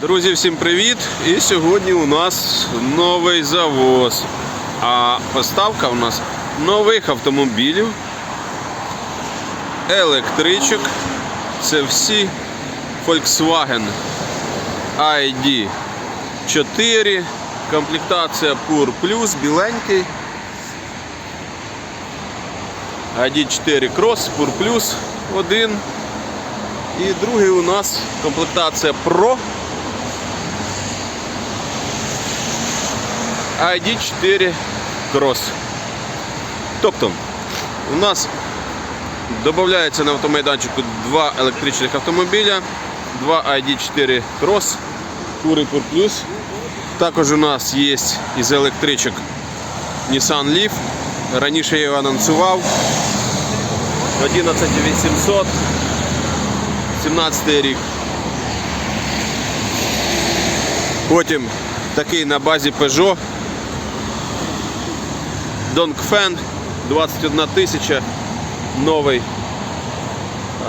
Друзі, всім привіт! І сьогодні у нас новий завоз. А поставка у нас нових автомобілів, електричок. Це всі Volkswagen ID 4, комплектація Pur Plus, біленький. ID 4 Cross, Pur Plus 1. І другий у нас комплектація Pro. ID4 Cross. Тобто, у нас додається на автомайданчику два електричних автомобіля, два ID4 Cross, Pure Pur Plus. Також у нас є із електричок Nissan Leaf. Раніше я його анонсував. 11800, 17 рік. Потім такий на базі Peugeot. Dongfeng 21 тисяча новий.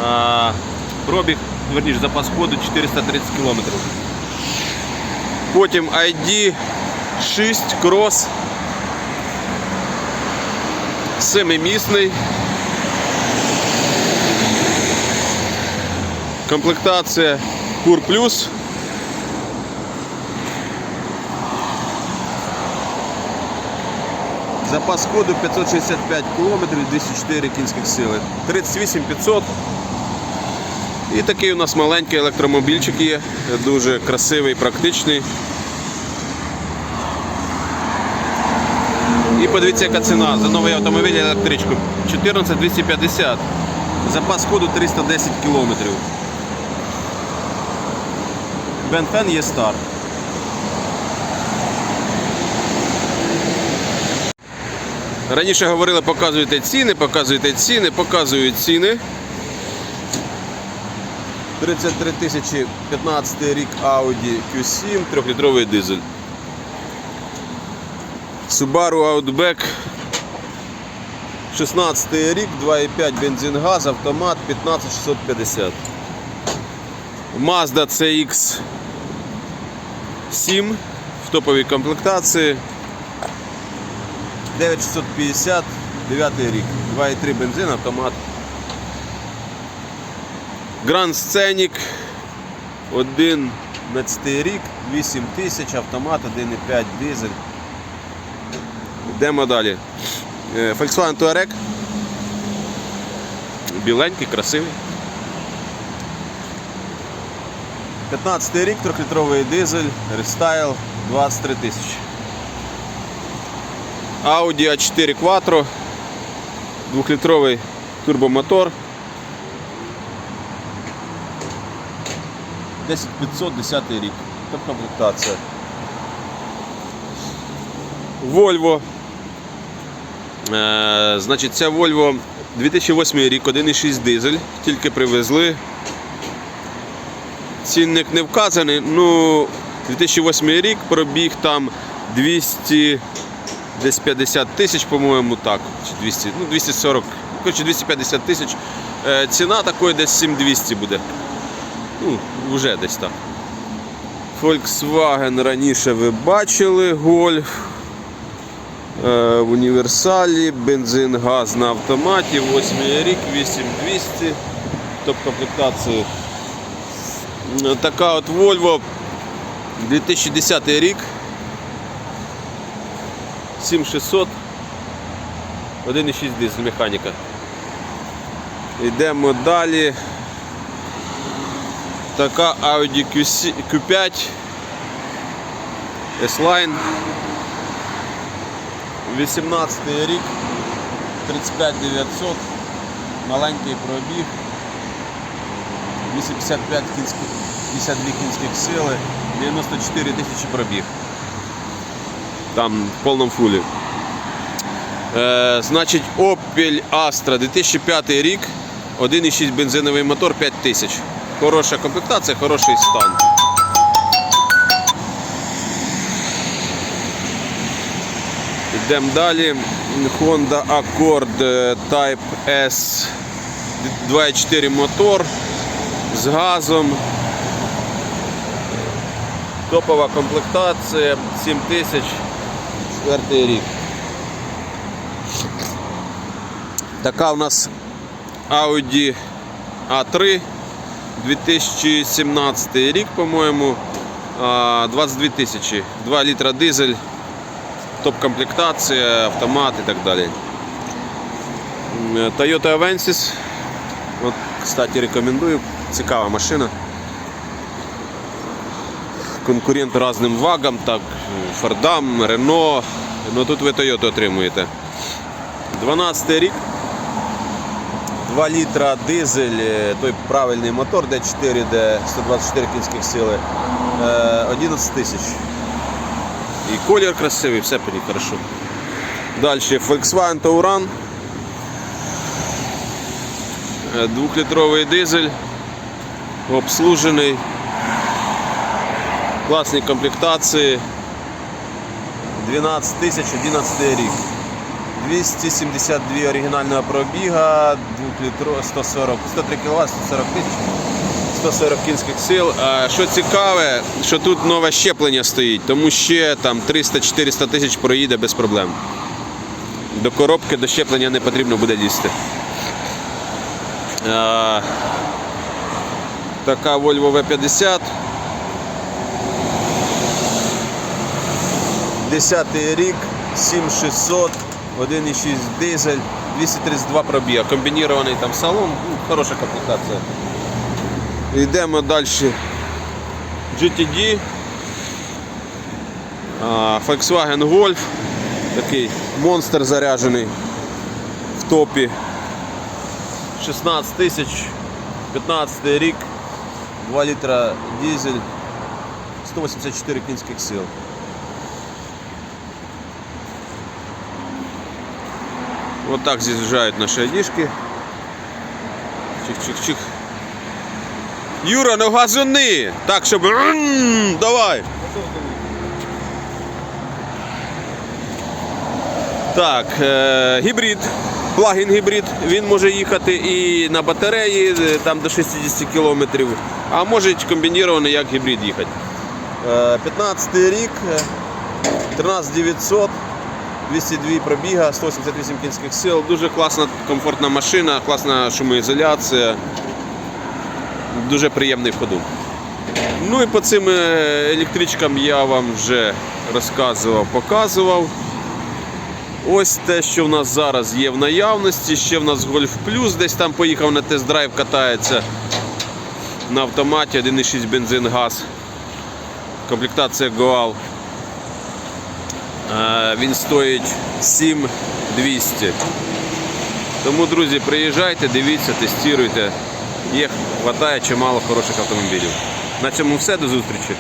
А, пробіг, верніше, запас ходу 430 кілометрів. Потім ID 6 Cross. Семимісний. Комплектація Pur Plus. Запас ходу 565 км, 204 кінських сили. 38 500. І такий у нас маленький електромобільчик є, дуже красивий, практичний. І подивіться, яка ціна за новий автомобіль електричку. 14 250. Запас ходу 310 км. Бенфен є стар. Раніше говорили, показуйте ціни, показуйте ціни, показують ціни. 33 тисячі 15 рік Audi Q7, 3-літровий дизель. Subaru Outback 16 рік, 2,5 бензин газ, автомат 15650. Mazda CX 7 в топовій комплектації. 9650, 9 рік, 2,3 бензин, автомат. Grand Scenic 11 рік, 8 тисяч, автомат, 1,5 дизель. Йдемо далі. Е, Volkswagen Touareg. Біленький, красивий. 15 рік, 3-літровий дизель, рестайл, 23 тисячі. Audi A4 Quattro, 2-літровий турбомотор. 10500 10 рік. Комплектація. Volvo. Е, значить, ця Volvo 2008 рік, 1,6 дизель, тільки привезли. Цінник не вказаний, ну 2008 рік пробіг там 200 десь 50 тисяч, по-моєму, так. Чи 200, ну 240, коротше 250 тисяч. Е, ціна такої десь 7200 буде. Ну, вже десь так. Volkswagen раніше ви бачили, Golf. Е, в універсалі, бензин, газ на автоматі, 8 рік, 8200, топ комплектації. Е, Така от Volvo 2010 рік. 7600, 1,6 дизель механіка. Йдемо далі. Така Audi Q7 Q5 S-Line. 18 рік, 35 900, маленький пробіг, 255 кінських, 52 кінських сили, 94 тисячі пробіг там в повному фулі. Е, Значить, Opel Astra 2005 рік, 1,6 бензиновий мотор 5000. Хороша комплектація, хороший стан. Йдемо далі. Honda Accord е, Type S 2.4 мотор з газом. Топова комплектація 7000. 24 рік. Така у нас Audi A3 2017 рік, по-моєму, 22 тисячі, 2 літра дизель, топ-комплектація, автомат і так далі. Toyota Avensis. От, Кстати, рекомендую, цікава машина. Конкурент різним вагам, так, Фордам, Рено. Ну тут ви Toyota отримуєте. 12 рік. 2 літра дизель, е, той правильний мотор D4, де 124 кінських сили. Е, 11 тисяч. І колір красивий, все по ній хорошо. Далі Volkswagen Touran. Е, Двохлітровий дизель. Обслужений. Класні комплектації. 12 тисяч 11 рік. 272 оригінального пробіга, 2 літро, 140, 103 кВт, 140 тисяч, 140 кінських сил. А що цікаве, що тут нове щеплення стоїть, тому ще там 300-400 тисяч проїде без проблем. До коробки до щеплення не потрібно буде лізти. Така Volvo V50. 10 рік, 7600, 1,6 дизель, 232 пробіга. Комбінірований там салон, ну, хороша комплектація. Йдемо далі. GTD. Volkswagen Golf. Такий монстр заряджений в топі. 16 тисяч, 15 рік, 2 літра дизель, 184 кінських сил. Вот так з'їжджають наші одежки. Чих-чих-чих. Юра, ну газуни! Так, щоб. Давай! Так, е, гібрид, плагін гібрид, він може їхати і на батареї е, там до 60 км, а може комбінірований як гібрид їхати. Е, 15 рік, е, 13900, 202 пробіга, 188 кінських сил. Дуже класна, комфортна машина, класна шумоізоляція. Дуже приємний в ходу. Ну і по цим е, електричкам я вам вже розказував, показував. Ось те, що в нас зараз є в наявності. Ще в нас Golf Plus, десь там поїхав на тест-драйв, катається на автоматі 1,6 бензин газ. Комплектація Goal. Він стоїть 7200. Тому, друзі, приїжджайте, дивіться, тестуйте. Їх вистачає чимало хороших автомобілів. На цьому все, до зустрічі.